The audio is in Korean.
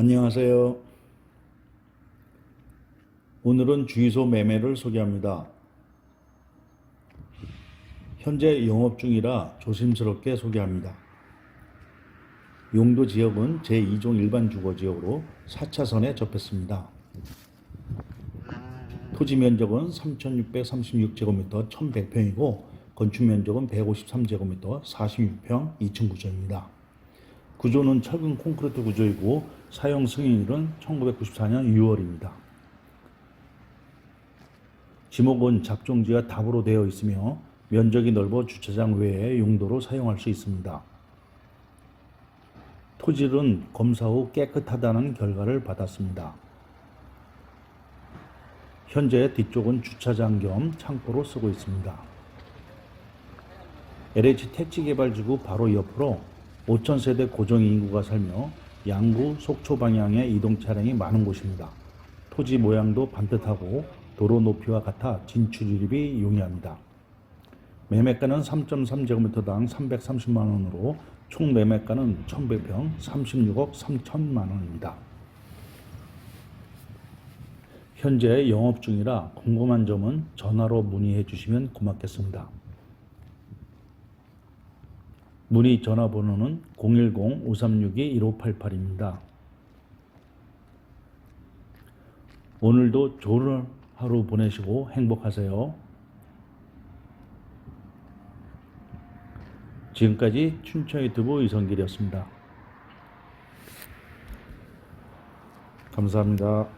안녕하세요. 오늘은 주유소 매매를 소개합니다. 현재 영업 중이라 조심스럽게 소개합니다. 용도 지역은 제2종 일반 주거 지역으로 4차선에 접했습니다. 토지 면적은 3,636제곱미터 1,100평이고 건축 면적은 153제곱미터 46평 2층 구조입니다. 구조는 철근 콘크리트 구조이고 사용 승인일은 1994년 6월입니다. 지목은 잡종지가 답으로 되어 있으며 면적이 넓어 주차장 외에 용도로 사용할 수 있습니다. 토질은 검사 후 깨끗하다는 결과를 받았습니다. 현재 뒤쪽은 주차장 겸 창고로 쓰고 있습니다. LH 택지개발지구 바로 옆으로 5,000세대 고정 인구가 살며 양구, 속초 방향의 이동 차량이 많은 곳입니다. 토지 모양도 반듯하고 도로 높이와 같아 진출 유립이 용이합니다. 매매가는 3.3제곱미터당 330만 원으로 총 매매가는 1,100평 36억 3천만 원입니다. 현재 영업 중이라 궁금한 점은 전화로 문의해 주시면 고맙겠습니다. 문의 전화번호는 010-5362-1588입니다. 오늘도 좋은 하루 보내시고 행복하세요. 지금까지 춘천 유튜브 이성길이었습니다. 감사합니다.